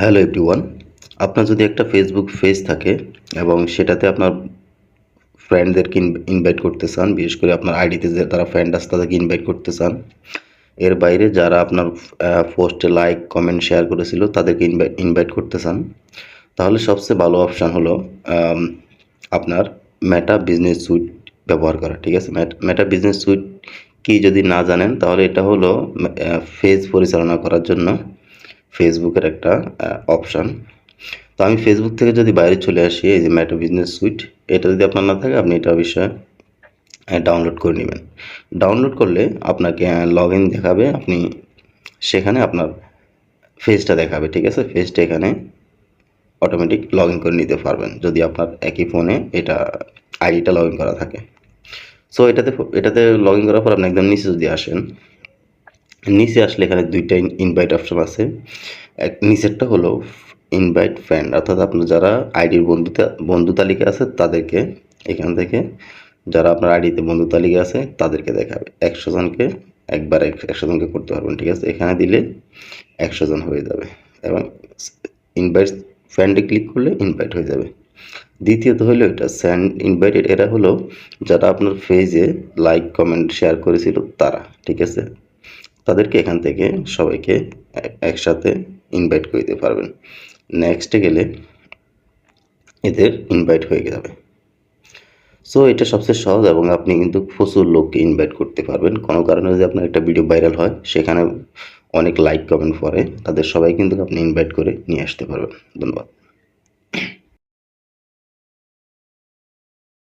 Hello everyone, আপনার যদি একটা ফেসবুক পেজ থাকে এবং সেটাতে আপনার ফ্রেন্ডদেরকে ইনভাইট করতে চান, বিশেষ করে আপনার আইডিতে যে তারা ফ্রেন্ড আছে তাদেরকে ইনভাইট করতে চান, এর বাইরে যারা আপনার পোস্টে লাইক কমেন্ট শেয়ার করেছিল তাদেরকে ইনভাইট করতে চান, তাহলে সবচেয়ে ভালো অপশান হলো আপনার মেটা বিজনেস সুইট ব্যবহার করা, ঠিক আছে? মেটা বিজনেস সুইট কি যদি না জানেন তাহলে এটা হলো ফেজ পরিচালনা করার জন্য ফেসবুকের একটা অপশান তো আমি ফেসবুক থেকে যদি বাইরে চলে আসি, এই যে মেটা বিজনেস সুইট এটা যদি আপনার না থাকে, আপনি এটা অবশ্যই ডাউনলোড করে নেবেন। ডাউনলোড করলে আপনাকে লগ দেখাবে, আপনি সেখানে আপনার ফেজটা দেখাবে, ঠিক আছে? ফেজটা এখানে অটোমেটিক লগ করে নিতে পারবেন, যদি আপনার একই ফোনে এটা আইডিটা লগ করা থাকে। সো এটাতে এটাতে লগ করার পর আপনি একদম নিচে যদি আসেন নিচে আসলে এখানে দুইটা ইনভাইট অপশান আছে। এক নিচেরটা হলো ইনভাইট ফ্রেন্ড অর্থাৎ আপনার যারা আইডির বন্ধুতা বন্ধু তালিকা আছে তাদেরকে এখান থেকে যারা আপনার আইডিতে বন্ধু তালিকা আছে তাদেরকে দেখাবে। একশো জনকে একবার একশো জনকে করতে পারবেন, ঠিক আছে? এখানে দিলে একশো জন হয়ে যাবে এবং ইনভাইট ফ্রেন্ডে ক্লিক করলে ইনভাইট হয়ে যাবে। দ্বিতীয়ত হলো এটা স্যান্ড ইনভাইটেড এরা হলো যারা আপনার পেজে লাইক কমেন্ট শেয়ার করেছিল তারা, ঠিক আছে? তাদেরকে এখান থেকে সবাইকে একসাথে ইনভাইট করে দিতে পারবেন। নেক্সটে গেলে এদের ইনভাইট হয়ে যাবে। সো এটা সবচেয়ে সহজ এবং আপনি কিন্তু প্রচুর লোককে ইনভাইট করতে পারবেন। কোনো কারণে যদি আপনার একটা ভিডিও ভাইরাল হয়, সেখানে অনেক লাইক কমেন্ট পরে তাদের সবাই কিন্তু আপনি ইনভাইট করে নিয়ে আসতে পারবেন। ধন্যবাদ।